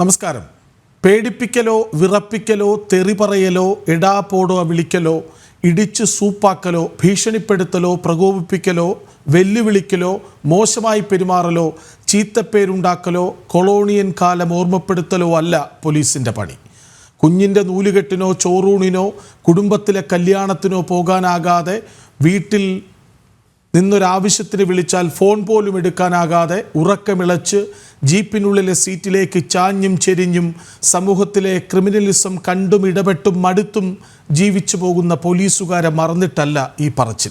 നമസ്കാരം. പേടിപ്പിക്കലോ വിറപ്പിക്കലോ തെറി പറയലോ എടാപോടോ വിളിക്കലോ ഇടിച്ച് സൂപ്പാക്കലോ ഭീഷണിപ്പെടുത്തലോ പ്രകോപിപ്പിക്കലോ വെല്ലുവിളിക്കലോ മോശമായി പെരുമാറലോ ചീത്തപ്പേരുണ്ടാക്കലോ കൊളോണിയൻ കാലം ഓർമ്മപ്പെടുത്തലോ അല്ല പോലീസിന്റെ പണി. കുഞ്ഞിന്റെ നൂലുകെട്ടിനോ ചോറൂണിനോ കുടുംബത്തിലെ കല്യാണത്തിനോ പോകാനാകാതെ വീട്ടിൽ നിന്നൊരാവശ്യത്തിന് വിളിച്ചാൽ ഫോൺ പോലും എടുക്കാനാകാതെ ഉറക്കമിളച്ച് ജീപ്പിനുള്ളിലെ സീറ്റിലേക്ക് ചാഞ്ഞും ചെരിഞ്ഞും സമൂഹത്തിലെ ക്രിമിനലിസം കണ്ടും ഇടപെട്ടും മടുത്തും ജീവിച്ചു പോകുന്ന പോലീസുകാരെ മറന്നിട്ടല്ല ഈ പറച്ചിൽ.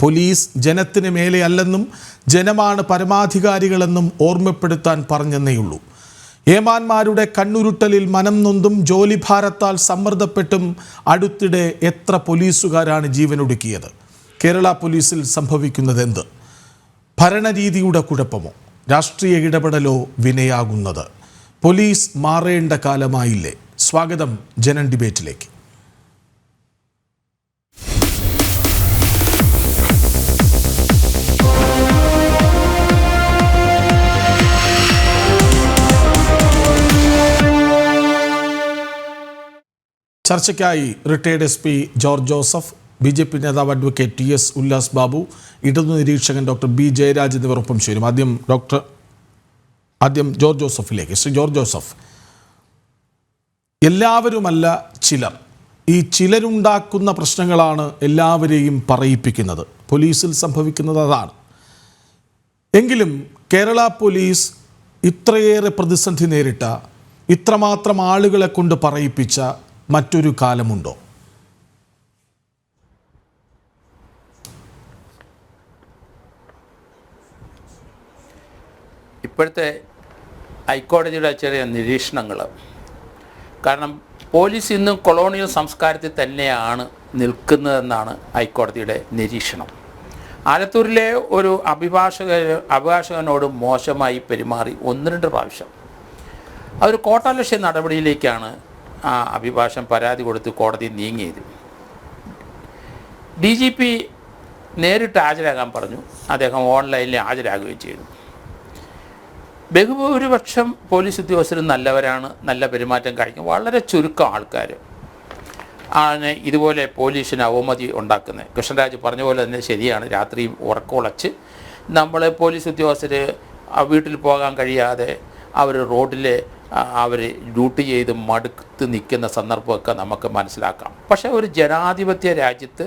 പോലീസ് ജനത്തിന് മേലെയല്ലെന്നും ജനമാണ് പരമാധികാരികളെന്നും ഓർമ്മപ്പെടുത്താൻ പറഞ്ഞെന്നേയുള്ളൂ. ഏമാന്മാരുടെ കണ്ണുരുട്ടലിൽ മനം നൊന്തും ജോലിഭാരത്താൽ സമ്മർദ്ദപ്പെട്ടും അടുത്തിടെ എത്ര പോലീസുകാരാണ് ജീവനൊടുക്കിയത്? കേരള പോലീസിൽ സംഭവിക്കുന്നത് എന്ത് ഭരണരീതിയുടെ കുഴപ്പമോ? രാഷ്ട്രീയ ഇടപെടലോ വിനയാകുന്നത്. പോലീസ് മാറേണ്ട കാലമായില്ലേ? സ്വാഗതം ജനൻ ഡിബേറ്റിലേക്ക്. ചർച്ചയ്ക്കായി retired S P George Joseph B J P നേതാവ് advocate T S Ullas Babu ഇടതു നിരീക്ഷകൻ ഡോക്ടർ ബി ജയരാജ് എന്നിവരൊപ്പം ചേരും. ആദ്യം ഡോക്ടർ ആദ്യം ജോർജ് ജോസഫിലേക്ക്. ശ്രീ ജോർജ് ജോസഫ് എല്ലാവരുമല്ല ചിലർ. ഈ ചിലരുണ്ടാക്കുന്ന പ്രശ്നങ്ങളാണ് എല്ലാവരെയും പറയിപ്പിക്കുന്നത്. പോലീസിൽ സംഭവിക്കുന്നത് അതാണ്. എങ്കിലും കേരള പോലീസ് ഇത്രയേറെ പ്രതിസന്ധി നേരിട്ട ഇത്രമാത്രം ആളുകളെ കൊണ്ട് പറയിപ്പിച്ച മറ്റൊരു കാലമുണ്ടോ? ഇപ്പോഴത്തെ ഹൈക്കോടതിയുടെ ചെറിയ നിരീക്ഷണങ്ങൾ. കാരണം പോലീസ് ഇന്നും കൊളോണിയൽ സംസ്കാരത്തിൽ തന്നെയാണ് നിൽക്കുന്നതെന്നാണ് ഹൈക്കോടതിയുടെ നിരീക്ഷണം. ആലത്തൂരിലെ ഒരു അഭിഭാഷക അഭിഭാഷകനോട് മോശമായി പെരുമാറി ഒന്ന് രണ്ട് പ്രാവശ്യം. അവർ കോട്ടാലക്ഷ്യ നടപടിയിലേക്കാണ് ആ അഭിഭാഷകൻ പരാതി കൊടുത്ത് കോടതി നീങ്ങിയത്. ഡി ജി പി നേരിട്ട് ഹാജരാകാൻ പറഞ്ഞു. അദ്ദേഹം ഓൺലൈനിൽ ഹാജരാകുകയും ചെയ്തു. ബഹുഭൂരിപക്ഷം പോലീസ് ഉദ്യോഗസ്ഥരും നല്ലവരാണ് നല്ല പെരുമാറ്റം കാണിക്കും. വളരെ ചുരുക്കം ആൾക്കാർ ആണ് ഇതുപോലെ പോലീസിന് അവമതി ഉണ്ടാക്കുന്നത്. കൃഷ്ണരാജ് പറഞ്ഞ പോലെ തന്നെ ശരിയാണ്. രാത്രി ഉറക്കമുളച്ച് നമ്മൾ പോലീസ് ഉദ്യോഗസ്ഥർ വീട്ടിൽ പോകാൻ കഴിയാതെ അവർ റോഡിൽ അവർ ഡ്യൂട്ടി ചെയ്ത് മടുത്ത് നിൽക്കുന്ന സന്ദർഭമൊക്കെ നമുക്ക് മനസ്സിലാക്കാം. പക്ഷേ ഒരു ജനാധിപത്യ രാജ്യത്ത്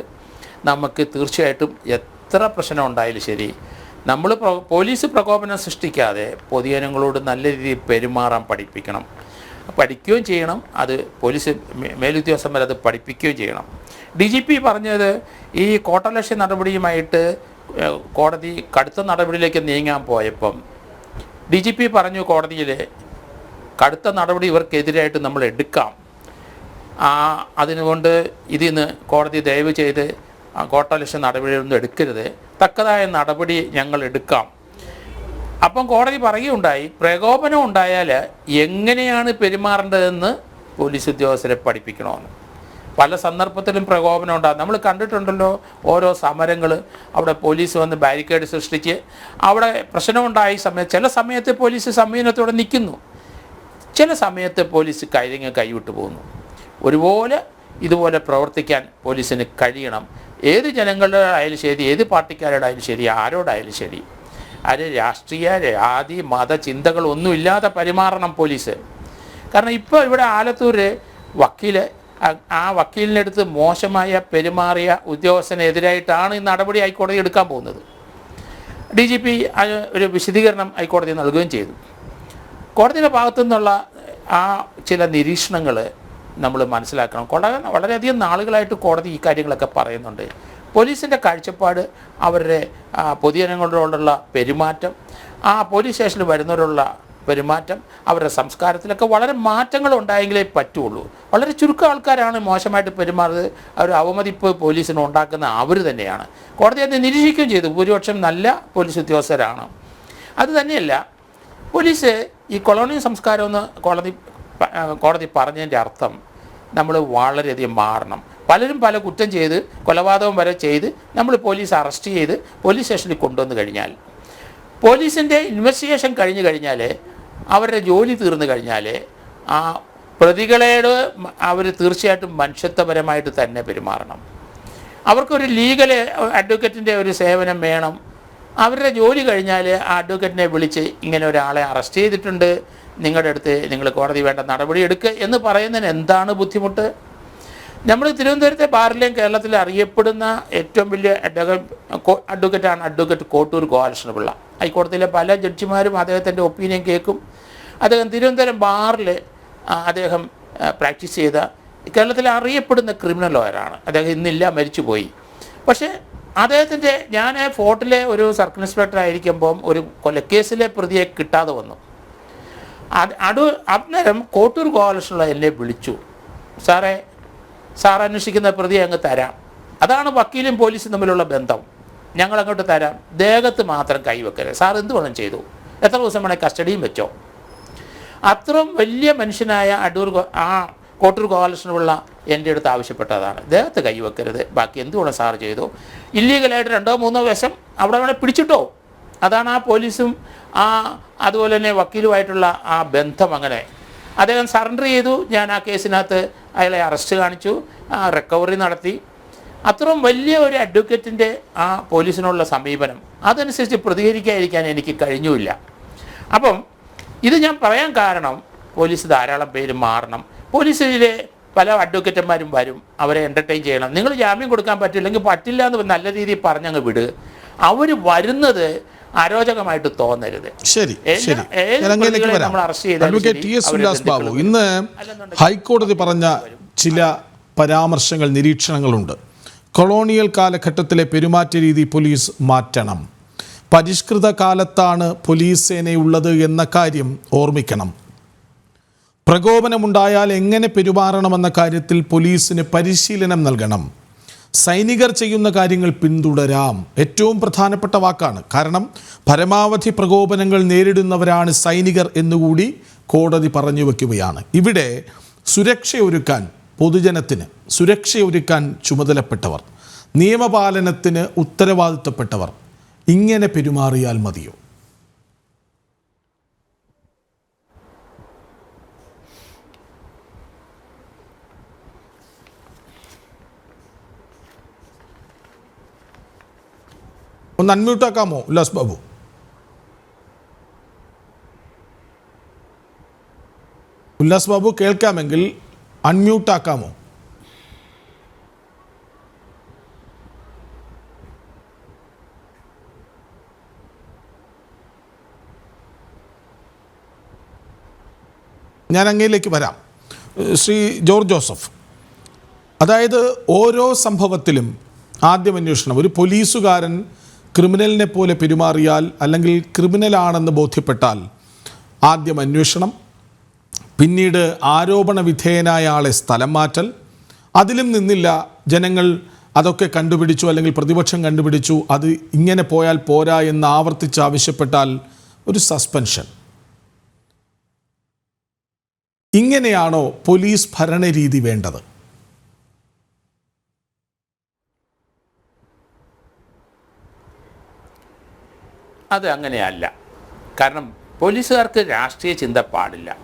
നമുക്ക് തീർച്ചയായിട്ടും എത്ര പ്രശ്നം ഉണ്ടായാലും ശരി നമ്മൾ പോലീസ് പ്രകോപനം സൃഷ്ടിക്കാതെ പൊതുജനങ്ങളോട് നല്ല രീതിയിൽ പെരുമാറാൻ പഠിപ്പിക്കണം. പഠിക്കുകയും ചെയ്യണം. അത് പോലീസ് മേലുദ്യോഗസ്ഥന്മാർ അത് പഠിപ്പിക്കുകയും ചെയ്യണം. ഡി ജി പി പറഞ്ഞത് ഈ കോട്ടലക്ഷ്യ നടപടിയുമായിട്ട് കോടതി കടുത്ത നടപടിയിലേക്ക് നീങ്ങാൻ പോയപ്പം ഡി ജി പി പറഞ്ഞു കോടതിയിൽ കടുത്ത നടപടി ഇവർക്കെതിരായിട്ട് നമ്മൾ എടുക്കാം. അതിനുകൊണ്ട് ഇതിൽ കോടതി ദയവ് ചെയ്ത് കോട്ടലക്ഷ്യ നടപടികളൊന്നും എടുക്കരുത്. തക്കതായ നടപടി ഞങ്ങൾ എടുക്കാം. അപ്പം കോടതി പറയുകയുണ്ടായി പ്രകോപനം ഉണ്ടായാൽ എങ്ങനെയാണ് പെരുമാറേണ്ടതെന്ന് പോലീസ് ഉദ്യോഗസ്ഥരെ പഠിപ്പിക്കണമെന്ന്. പല സന്ദർഭത്തിലും പ്രകോപനം ഉണ്ടാകും. നമ്മൾ കണ്ടിട്ടുണ്ടല്ലോ ഓരോ സമരങ്ങൾ അവിടെ പോലീസ് വന്ന് ബാരിക്കേഡ് സൃഷ്ടിച്ച് അവിടെ പ്രശ്നമുണ്ടായ സമയത്ത് ചില സമയത്ത് പോലീസ് സംവിധാനത്തോടെ നിൽക്കുന്നു. ചില സമയത്ത് പോലീസ് കൈരങ്ങ് കൈവിട്ടു പോകുന്നു. ഒരുപോലെ ഇതുപോലെ പ്രവർത്തിക്കാൻ പോലീസിന് കഴിയണം ഏത് ജനങ്ങളുടെ ആയാലും ശരി ഏത് പാർട്ടിക്കാരുടെ ആയാലും ശരി ആരോടായാലും ശരി അത് രാഷ്ട്രീയ ജാതി മത ചിന്തകളൊന്നുമില്ലാതെ പരിമാറണം പോലീസ്. കാരണം ഇപ്പോൾ ഇവിടെ ആലത്തൂർ വക്കീൽ ആ- വക്കീലിന്റെ അടുത്ത് മോശമായ പെരുമാറിയ ഉദ്യോഗസ്ഥനെതിരായിട്ടാണ് ഈ നടപടി ഹൈക്കോടതി എടുക്കാൻ പോകുന്നത്. ഡി ജി പി ഒരു വിശദീകരണം ഹൈക്കോടതി നൽകുകയും ചെയ്തു. കോടതിയുടെ ഭാഗത്തു നിന്നുള്ള ആ ചില നിരീക്ഷണങ്ങൾ നമ്മൾ മനസ്സിലാക്കണം. വളരെ വളരെയധികം നാളുകളായിട്ട് കോടതി ഈ കാര്യങ്ങളൊക്കെ പറയുന്നുണ്ട്. പോലീസിന്റെ കാഴ്ചപ്പാട് അവരുടെ പൊതുജനങ്ങളോടുള്ള പെരുമാറ്റം ആ പോലീസ് സ്റ്റേഷനിൽ വരുന്നവരുള്ള പെരുമാറ്റം അവരുടെ സംസ്കാരത്തിലൊക്കെ വളരെ മാറ്റങ്ങൾ ഉണ്ടായെങ്കിലേ പറ്റുള്ളൂ. വളരെ ചുരുക്കം ആൾക്കാരാണ് മോശമായിട്ട് പെരുമാറുന്നത് അവർ അവമതിപ്പ് പോലീസിന് ഉണ്ടാക്കുന്ന അവർ തന്നെയാണ്. കോടതി അതിനെ നിരീക്ഷിക്കുകയും ചെയ്തു. ഭൂരിപക്ഷം നല്ല പോലീസ് ഉദ്യോഗസ്ഥരാണ്. അത് തന്നെയല്ല പോലീസ് ഈ കൊളോണിയൽ സംസ്കാരം എന്ന് കോടതി കോടതി പറഞ്ഞതിന്റെ അർത്ഥം നമ്മൾ വളരെയധികം മാറണം. പലരും പല കുറ്റം ചെയ്ത് കൊലപാതകം വരെ ചെയ്ത് നമ്മൾ പോലീസ് അറസ്റ്റ് ചെയ്ത് പോലീസ് സ്റ്റേഷനിൽ കൊണ്ടുവന്ന് കഴിഞ്ഞാൽ പോലീസിന്റെ ഇൻവെസ്റ്റിഗേഷൻ കഴിഞ്ഞു കഴിഞ്ഞാൽ അവരുടെ ജോലി തീർന്നു കഴിഞ്ഞാൽ ആ പ്രതികളോട് അവർ തീർച്ചയായിട്ടും മനുഷ്യത്വപരമായിട്ട് തന്നെ പെരുമാറണം. അവർക്കൊരു ലീഗൽ അഡ്വക്കറ്റിന്റെ ഒരു സേവനം വേണം. അവരുടെ ജോലി കഴിഞ്ഞാൽ ആ അഡ്വക്കേറ്റിനെ വിളിച്ച് ഇങ്ങനെ ഒരാളെ അറസ്റ്റ് ചെയ്തിട്ടുണ്ട്. നിങ്ങളുടെ അടുത്ത് നിങ്ങൾ കോടതി വേണ്ട നടപടി എടുക്കുക എന്ന് പറയുന്നതിന് എന്താണ് ബുദ്ധിമുട്ട്? നമ്മൾ തിരുവനന്തപുരത്തെ ബാറിലെയും കേരളത്തിൽ അറിയപ്പെടുന്ന ഏറ്റവും വലിയ അഡ്വക്കറ്റ് അഡ്വക്കറ്റാണ് അഡ്വക്കറ്റ് കോട്ടൂർ ഗോപാലകൃഷ്ണപിള്ള. ഹൈക്കോടതിയിലെ പല ജഡ്ജിമാരും അദ്ദേഹത്തിന്റെ ഒപ്പീനിയൻ കേൾക്കും. അദ്ദേഹം തിരുവനന്തപുരം ബാറിൽ അദ്ദേഹം പ്രാക്ടീസ് ചെയ്ത കേരളത്തിലെ അറിയപ്പെടുന്ന ക്രിമിനൽ ലോയറാണ്. അദ്ദേഹം ഇന്നില്ല മരിച്ചുപോയി. പക്ഷേ അദ്ദേഹത്തിന്റെ ഞാൻ ഫോർട്ടിലെ ഒരു സർക്കിൾ ഇൻസ്പെക്ടർ ആയിരിക്കുമ്പം ഒരു കൊലക്കേസിലെ പ്രതിയെ കിട്ടാതെ വന്നു. അത് അടു അന്നേരം കോട്ടൂർ ഗോപാലകൃഷ്ണ എന്നെ വിളിച്ചു. സാറേ സാർ അന്വേഷിക്കുന്ന പ്രതി അങ്ങ് തരാം. അതാണ് വക്കീലും പോലീസും തമ്മിലുള്ള ബന്ധം. ഞങ്ങൾ അങ്ങോട്ട് തരാം. ദേഹത്ത് മാത്രം കൈവെക്കരുത്. സാർ എന്ത് വേണം ചെയ്തു? എത്ര ദിവസം വേണേൽ കസ്റ്റഡിയും വെച്ചോ? അത്രയും വലിയ മനുഷ്യനായ അടൂർ ആ കോട്ടൂർ ഗോപാലകൃഷ്ണപിള്ള എന്റെ അടുത്ത് ആവശ്യപ്പെട്ടതാണ്. ദേഹത്ത് കൈവെക്കരുത്. ബാക്കി എന്തുകൊണ്ട് സാർ ചെയ്തു? ഇല്ലീഗലായിട്ട് രണ്ടോ മൂന്നോ വശം അവിടെ വേണേൽ പിടിച്ചിട്ടോ? അതാണ് ആ പോലീസും ആ അതുപോലെ തന്നെ വക്കീലുമായിട്ടുള്ള ആ ബന്ധം അങ്ങനെ. അദ്ദേഹം സറണ്ടർ ചെയ്തു. ഞാൻ ആ കേസിനകത്ത് അയാളെ അറസ്റ്റ് കാണിച്ചു. റിക്കവറി നടത്തി. അത്രയും വലിയ ഒരു അഡ്വക്കേറ്റിന്റെ ആ പോലീസിനുള്ള സമീപനം. അതനുസരിച്ച് പ്രതികരിക്കാതിരിക്കാൻ എനിക്ക് കഴിഞ്ഞുമില്ല. അപ്പം ഇത് ഞാൻ പറയാൻ കാരണം പോലീസ് ധാരാളം പേര് മാറണം. പോലീസിലെ പല അഡ്വക്കേറ്റന്മാരും വരും. അവരെ എന്റർടൈൻ ചെയ്യണം. നിങ്ങൾ ജാമ്യം കൊടുക്കാൻ പറ്റില്ലെങ്കിൽ പറ്റില്ല എന്ന് നല്ല രീതിയിൽ പറഞ്ഞങ്ങ് വിട്. അവർ വരുന്നത് അരോചകമായിട്ട് തോന്നരുത്. ശരി advocate T S Ullas Babu ഇന്ന് ഹൈക്കോടതി പറഞ്ഞ ചില പരാമർശങ്ങൾ നിരീക്ഷണങ്ങളുണ്ട്. കൊളോണിയൽ കാലഘട്ടത്തിലെ പെരുമാറ്റ രീതി പോലീസ് മാറ്റണം. പരിഷ്കൃത കാലത്താണ് പോലീസ് സേനയുള്ളത് എന്ന കാര്യം ഓർമ്മിക്കണം. പ്രകോപനമുണ്ടായാൽ എങ്ങനെ പെരുമാറണമെന്ന കാര്യത്തിൽ പോലീസിന് പരിശീലനം നൽകണം. സൈനികർ ചെയ്യുന്ന കാര്യങ്ങൾ പിന്തുടരാം. ഏറ്റവും പ്രധാനപ്പെട്ട വാക്കാണ്. കാരണം പരമാവധി പ്രകോപനങ്ങൾ നേരിടുന്നവരാണ് സൈനികർ എന്നുകൂടി കോടതി പറഞ്ഞു വയ്ക്കുകയാണ് ഇവിടെ സുരക്ഷയൊരുക്കാൻ പൊതുജനത്തിന് സുരക്ഷയൊരുക്കാൻ ചുമതലപ്പെട്ടവർ നിയമപാലനത്തിന് ഉത്തരവാദിത്തപ്പെട്ടവർ ഇങ്ങനെ പെരുമാറിയാൽ മതിയോ? ഒന്ന് അൺമ്യൂട്ട് ആക്കാമോ ഉല്ലാസ് ബാബു. ഉല്ലാസ് ബാബു കേൾക്കാമെങ്കിൽ അൺമ്യൂട്ട് ആക്കാമോ ഞാൻ അങ്ങയിലേക്ക് വരാം. ശ്രീ ജോർജ് ജോസഫ് അതായത് ഓരോ സംഭവത്തിലും ആദ്യം അന്വേഷണം. ഒരു പോലീസുകാരൻ ക്രിമിനലിനെ പോലെ പെരുമാറിയാൽ അല്ലെങ്കിൽ ക്രിമിനലാണെന്ന് ബോധ്യപ്പെട്ടാൽ ആദ്യം അന്വേഷണം പിന്നീട് ആരോപണ വിധേയനായ ആളെ സ്ഥലം മാറ്റൽ. അതിലും നിന്നില്ല ജനങ്ങൾ അതൊക്കെ കണ്ടുപിടിച്ചു അല്ലെങ്കിൽ പ്രതിപക്ഷം കണ്ടുപിടിച്ചു അത് ഇങ്ങനെ പോയാൽ പോരാ എന്ന് ആവർത്തിച്ച് ആവശ്യപ്പെട്ടാൽ ഒരു സസ്പെൻഷൻ. ഇങ്ങനെയാണോ പോലീസ് ഭരണരീതി വേണ്ടത്? അത് അങ്ങനെയല്ല. കാരണം പോലീസുകാർക്ക് രാഷ്ട്രീയ ചിന്ത പാടില്ല.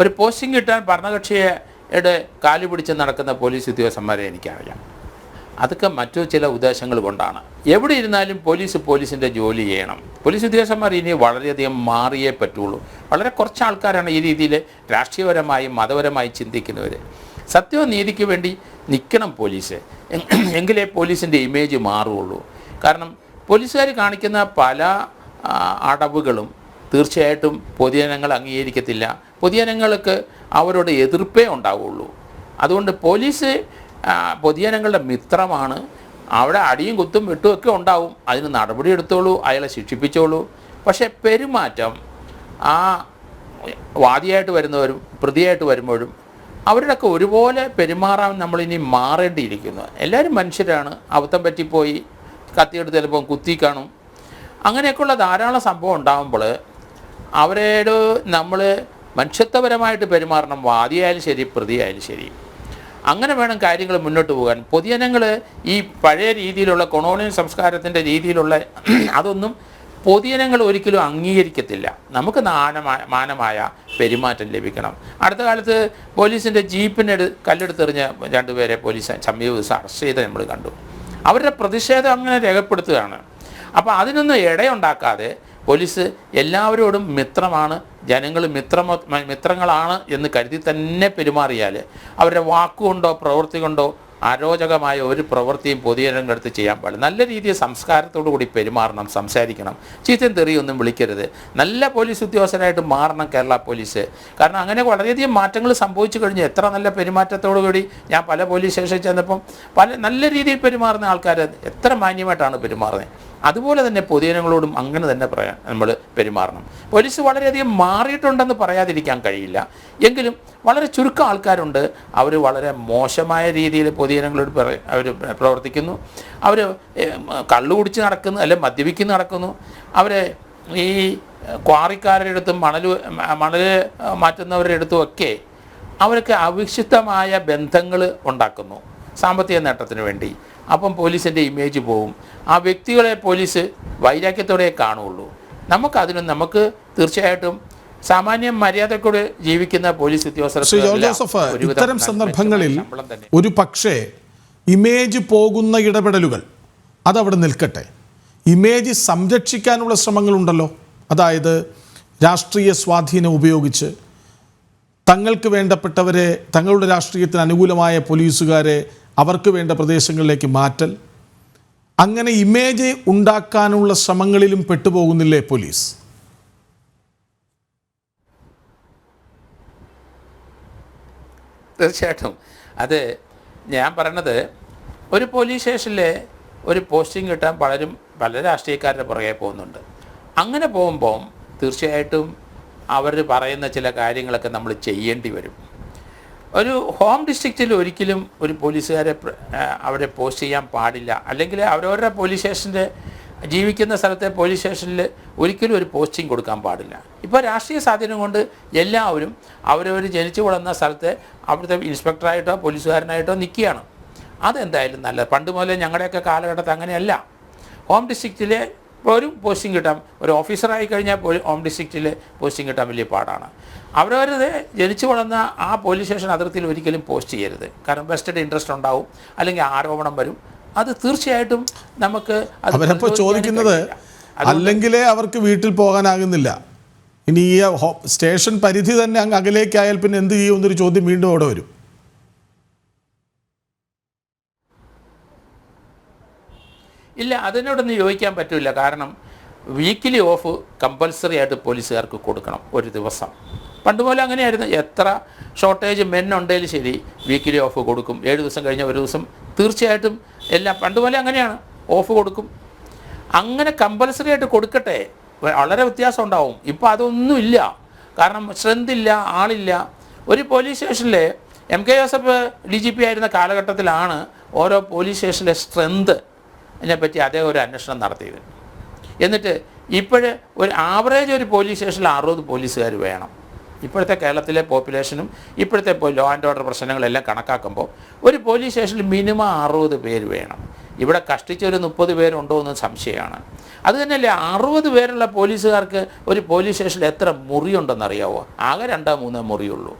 ഒരു പോസ്റ്റിംഗ് കിട്ടാൻ ഭരണകക്ഷിയുടെ കാലു പിടിച്ച് നടക്കുന്ന പോലീസ് ഉദ്യോഗസ്ഥന്മാരെ എനിക്കറിയാം. അതൊക്കെ മറ്റു ചില ഉദ്ദേശങ്ങൾ കൊണ്ടാണ്. എവിടെ ഇരുന്നാലും പോലീസ് പോലീസിന്റെ ജോലി ചെയ്യണം. പോലീസ് ഉദ്യോഗസ്ഥന്മാർ ഇനി വളരെയധികം മാറിയേ പറ്റുള്ളൂ. വളരെ കുറച്ച് ആൾക്കാരാണ് ഈ രീതിയിൽ രാഷ്ട്രീയപരമായും മതപരമായും ചിന്തിക്കുന്നവർ സത്യവും നീതിക്ക് വേണ്ടി നിൽക്കണം പോലീസ്. എങ്- എങ്കിലേ പോലീസിന്റെ ഇമേജ് മാറുള്ളൂ. കാരണം പോലീസുകാർ കാണിക്കുന്ന പല അടവുകളും തീർച്ചയായിട്ടും പൊതുജനങ്ങൾ അംഗീകരിക്കത്തില്ല. പൊതുജനങ്ങൾക്ക് അവരോട് എതിർപ്പേ ഉണ്ടാവുള്ളൂ. അതുകൊണ്ട് പോലീസ് പൊതുജനങ്ങളുടെ മിത്രമാണ്. അവിടെ അടിയും കുത്തും വെട്ടും ഒക്കെ ഉണ്ടാവും. അതിന് നടപടി എടുത്തോളൂ അയാളെ ശിക്ഷിപ്പിച്ചോളൂ. പക്ഷേ പെരുമാറ്റം ആ വാദിയായിട്ട് വരുന്നവരും പ്രതിയായിട്ട് വരുമ്പോഴും അവരുടെയൊക്കെ ഒരുപോലെ പെരുമാറാൻ നമ്മളിനി മാറേണ്ടിയിരിക്കുന്നു. എല്ലാവരും മനുഷ്യരാണ്. അബദ്ധം പറ്റിപ്പോയി കത്തിയെടുത്ത് ചിലപ്പം കുത്തി കാണും. അങ്ങനെയൊക്കെയുള്ള ധാരാളം സംഭവം ഉണ്ടാകുമ്പോൾ അവരോട് നമ്മൾ മനുഷ്യത്വപരമായിട്ട് പെരുമാറണം വാദിയായാലും ശരി പ്രതിയായാലും ശരി. അങ്ങനെ വേണം കാര്യങ്ങൾ മുന്നോട്ട് പോകാൻ. പൊതുജനങ്ങൾ ഈ പഴയ രീതിയിലുള്ള കൊണോണിയൻ സംസ്കാരത്തിന്റെ രീതിയിലുള്ള അതൊന്നും പൊതുജനങ്ങൾ ഒരിക്കലും അംഗീകരിക്കത്തില്ല. നമുക്ക് നാനമായ മാനമായ പെരുമാറ്റം ലഭിക്കണം. അടുത്ത കാലത്ത് പോലീസിന്റെ ജീപ്പിനെടു കല്ലെടുത്തെറിഞ്ഞ രണ്ടുപേരെ പോലീസ് സമീപ ദിവസം അറസ്റ്റ് ചെയ്ത് നമ്മൾ കണ്ടു. അവരുടെ പ്രതിഷേധം അങ്ങനെ രേഖപ്പെടുത്തുകയാണ്. അപ്പോൾ അതിനൊന്നും ഇടയുണ്ടാക്കാതെ പോലീസ് എല്ലാവരോടും മിത്രമാണ് ജനങ്ങൾ മിത്രമോ മിത്രങ്ങളാണ് എന്ന് കരുതി തന്നെ പെരുമാറിയാൽ അവരുടെ വാക്കുകൊണ്ടോ പ്രവൃത്തി കൊണ്ടോ അരോചകമായ ഒരു പ്രവൃത്തിയും പൊതുജനങ്ങളെടുത്ത് ചെയ്യാൻ പാടില്ല. നല്ല രീതിയിൽ സംസ്കാരത്തോടു കൂടി പെരുമാറണം സംസാരിക്കണം. ചീത്തയും തെറിയൊന്നും വിളിക്കരുത്. നല്ല പോലീസ് ഉദ്യോഗസ്ഥരായിട്ട് മാറണം കേരള പോലീസ്. കാരണം അങ്ങനെ വളരെയധികം മാറ്റങ്ങൾ സംഭവിച്ചു കഴിഞ്ഞു. എത്ര നല്ല പെരുമാറ്റത്തോടു കൂടി ഞാൻ പല പോലീസ് സ്റ്റേഷനിൽ ചെന്നപ്പം പല നല്ല രീതിയിൽ പെരുമാറുന്ന ആൾക്കാർ എത്ര മാന്യമായിട്ടാണ് പെരുമാറുന്നത്. അതുപോലെ തന്നെ പൊതുജനങ്ങളോടും അങ്ങനെ തന്നെ പറയാൻ നമ്മൾ പെരുമാറണം. പോലീസ് വളരെയധികം മാറിയിട്ടുണ്ടെന്ന് പറയാതിരിക്കാൻ കഴിയില്ല. എങ്കിലും വളരെ ചുരുക്കം ആൾക്കാരുണ്ട്. അവർ വളരെ മോശമായ രീതിയിൽ പൊതുജനങ്ങളോട് അവർ പ്രവർത്തിക്കുന്നു. അവർ കള്ളു കുടിച്ച് നടക്കുന്നു അല്ലെ മദ്യപിക്കുന്ന നടക്കുന്നു. അവരെ ഈ ക്വാറിക്കാരുടെ അടുത്തും മണൽ മണൽ മാറ്റുന്നവരുടെ അടുത്തും ഒക്കെ അവർക്ക് അവിക്ഷിപ്തമായ ബന്ധങ്ങൾ ഉണ്ടാക്കുന്നു സാമ്പത്തിക നേട്ടത്തിന് വേണ്ടി. അപ്പം പോലീസിന്റെ ഇമേജ് പോവും. ആ വ്യക്തികളെ പോലീസ് വൈരാഗ്യത്തോടെ കാണുകയുള്ളൂ. നമുക്കതിനും നമുക്ക് തീർച്ചയായിട്ടും സാമാന്യ മര്യാദക്കൂടെ ജീവിക്കുന്ന പോലീസ് ഉദ്യോഗസ്ഥർ ഉദ്യോഗസ്ഥർക്ക് ജോസഫ് ഇത്തരം സന്ദർഭങ്ങളിൽ. ഒരു പക്ഷേ ഇമേജ് പോകുന്ന ഇടപെടലുകൾ അതവിടെ നിൽക്കട്ടെ. ഇമേജ് സംരക്ഷിക്കാനുള്ള ശ്രമങ്ങളുണ്ടല്ലോ. അതായത് രാഷ്ട്രീയ സ്വാധീനം ഉപയോഗിച്ച് തങ്ങൾക്ക് വേണ്ടപ്പെട്ടവരെ തങ്ങളുടെ രാഷ്ട്രീയത്തിന് അനുകൂലമായ പോലീസുകാരെ അവർക്ക് വേണ്ട പ്രദേശങ്ങളിലേക്ക് മാറ്റൽ. അങ്ങനെ ഇമേജ് ഉണ്ടാക്കാനുള്ള ശ്രമങ്ങളിലും പെട്ടുപോകുന്നില്ലേ പോലീസ്? തീർച്ചയായിട്ടും. അത് ഞാൻ പറയണത് ഒരു പോലീസ് സ്റ്റേഷനിലെ ഒരു പോസ്റ്റിംഗ് കിട്ടാൻ പലരും പല രാഷ്ട്രീയക്കാരുടെ പുറകെ പോകുന്നുണ്ട്. അങ്ങനെ പോകുമ്പോൾ തീർച്ചയായിട്ടും അവർ പറയുന്ന ചില കാര്യങ്ങളൊക്കെ നമ്മൾ ചെയ്യേണ്ടി വരും. ഒരു ഹോം ഡിസ്ട്രിക്റ്റിൽ ഒരിക്കലും ഒരു പോലീസുകാരെ അവരെ പോസ്റ്റ് ചെയ്യാൻ പാടില്ല. അല്ലെങ്കിൽ അവരവരുടെ പോലീസ് സ്റ്റേഷന്റെ ജീവിക്കുന്ന സ്ഥലത്തെ പോലീസ് സ്റ്റേഷനിൽ ഒരിക്കലും ഒരു പോസ്റ്റിംഗ് കൊടുക്കാൻ പാടില്ല. ഇപ്പോൾ രാഷ്ട്രീയ സ്വാധീനം കൊണ്ട് എല്ലാവരും അവരവർ ജനിച്ചു വളർന്ന സ്ഥലത്തെ അവിടുത്തെ ഇൻസ്പെക്ടറായിട്ടോ പോലീസുകാരനായിട്ടോ നിൽക്കുകയാണ്. അതെന്തായാലും നല്ലത്. പണ്ട് മുതലേ ഞങ്ങളുടെയൊക്കെ കാലഘട്ടത്തിൽ അങ്ങനെയല്ല. ഹോം ഡിസ്ട്രിക്റ്റിലെ ഒരു പോസ്റ്റിംഗ് കിട്ടാം ഒരു ഓഫീസറായി കഴിഞ്ഞാൽ ഹോം ഡിസ്ട്രിക്റ്റിൽ പോസ്റ്റിംഗ് കിട്ടാൻ വലിയ പാടാണ്. അവരവരുടെ ജനിച്ചു വളർന്ന ആ പോലീസ് സ്റ്റേഷൻ അതിർത്തിയിൽ ഒരിക്കലും പോസ്റ്റ് ചെയ്യരുത്. കാരണം വെസ്റ്റഡ് ഇൻട്രസ്റ്റ് ഉണ്ടാവും അല്ലെങ്കിൽ ആരോപണം വരും. അത് തീർച്ചയായിട്ടും നമുക്ക് അവരപ്പോൾ ചോദിക്കുന്നത് അല്ലെങ്കിലേ അവർക്ക് വീട്ടിൽ പോകാനാകുന്നില്ല. ഇനി ഈ സ്റ്റേഷൻ പരിധി തന്നെ അങ്ങ് അകലേക്കായാൽ പിന്നെ എന്ത് ചെയ്യുമെന്നൊരു ചോദ്യം വീണ്ടും അവിടെ വരും. ഇല്ല അതിനോടൊന്നും യോജിക്കാൻ പറ്റില്ല കാരണം വീക്കിലി ഓഫ് കമ്പൽസറി ആയിട്ട് പോലീസുകാർക്ക് കൊടുക്കണം ഒരു ദിവസം. പണ്ട് പോലെ അങ്ങനെയായിരുന്നു. എത്ര ഷോർട്ടേജ് മെൻ ഉണ്ടെങ്കിലും ശരി വീക്കിലി ഓഫ് കൊടുക്കും. ഏഴ് ദിവസം കഴിഞ്ഞ ഒരു ദിവസം തീർച്ചയായിട്ടും എല്ലാം പണ്ട് പോലെ അങ്ങനെയാണ്. ഓഫ് കൊടുക്കും. അങ്ങനെ കമ്പൽസറി ആയിട്ട് കൊടുക്കട്ടെ. വളരെ വ്യത്യാസം ഉണ്ടാവും. ഇപ്പോൾ അതൊന്നുമില്ല കാരണം സ്ട്രെങ്ത് ഇല്ല ആളില്ല. ഒരു പോലീസ് സ്റ്റേഷനിലെ M K Joseph D G P ആയിരുന്ന കാലഘട്ടത്തിലാണ് ഓരോ പോലീസ് സ്റ്റേഷനിലെ സ്ട്രെങ്ത് അതിനെപ്പറ്റി അദ്ദേഹം ഒരു അന്വേഷണം നടത്തിയത്. എന്നിട്ട് ഇപ്പോഴ് ഒരു ആവറേജ് ഒരു പോലീസ് സ്റ്റേഷനിൽ അറുപത് പോലീസുകാർ വേണം. ഇപ്പോഴത്തെ കേരളത്തിലെ പോപ്പുലേഷനും ഇപ്പോഴത്തെ ലോ ആൻഡ് ഓർഡർ പ്രശ്നങ്ങളെല്ലാം കണക്കാക്കുമ്പോൾ ഒരു പോലീസ് സ്റ്റേഷനിൽ മിനിമം അറുപത് പേര് വേണം. ഇവിടെ കഷ്ടിച്ച ഒരു മുപ്പത് പേരുണ്ടോ എന്ന് സംശയമാണ്. അത് തന്നെയല്ലേ അറുപത് പേരുള്ള പോലീസുകാർക്ക് ഒരു പോലീസ് സ്റ്റേഷനിൽ എത്ര മുറിയുണ്ടെന്നറിയാവോ? ആകെ രണ്ടോ മൂന്നോ മുറിയുള്ളൂ.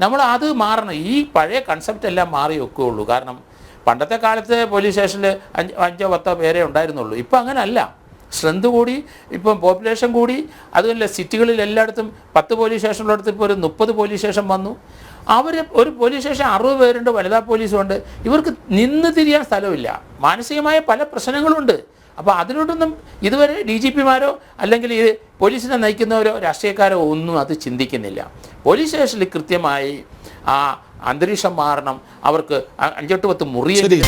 നമ്മൾ അത് മാറണം. ഈ പഴയ കൺസെപ്റ്റ് എല്ലാം മാറി വെക്കുകയുള്ളൂ കാരണം പണ്ടത്തെ കാലത്ത് പോലീസ് സ്റ്റേഷനിൽ അഞ്ച് അഞ്ചോ പത്തോ പേരെ ഉണ്ടായിരുന്നുള്ളൂ. ഇപ്പം അങ്ങനല്ല. സ്ട്രെങ്ത് കൂടി ഇപ്പം പോപ്പുലേഷൻ കൂടി അതുമല്ല സിറ്റികളിൽ എല്ലായിടത്തും പത്ത് പോലീസ് സ്റ്റേഷനുള്ളടത്ത് ഇപ്പോൾ ഒരു മുപ്പത് പോലീസ് സ്റ്റേഷൻ വന്നു. അവർ ഒരു പോലീസ് സ്റ്റേഷൻ അറുപത് പേരുണ്ട് വനിതാ പോലീസുണ്ട് ഇവർക്ക് നിന്ന് തിരിയാൻ സ്ഥലമില്ല. മാനസികമായ പല പ്രശ്നങ്ങളുണ്ട്. അപ്പോൾ അതിനോടൊന്നും ഇതുവരെ ഡി ജി പിമാരോ അല്ലെങ്കിൽ ഈ പോലീസിനെ നയിക്കുന്നവരോ രാഷ്ട്രീയക്കാരോ ഒന്നും അത് ചിന്തിക്കുന്നില്ല. പോലീസ് സ്റ്റേഷനിൽ കൃത്യമായി ആ അന്തരീക്ഷം മാറണം. അവർക്ക് അഞ്ചെട്ട് പത്ത് മുറി ശരി.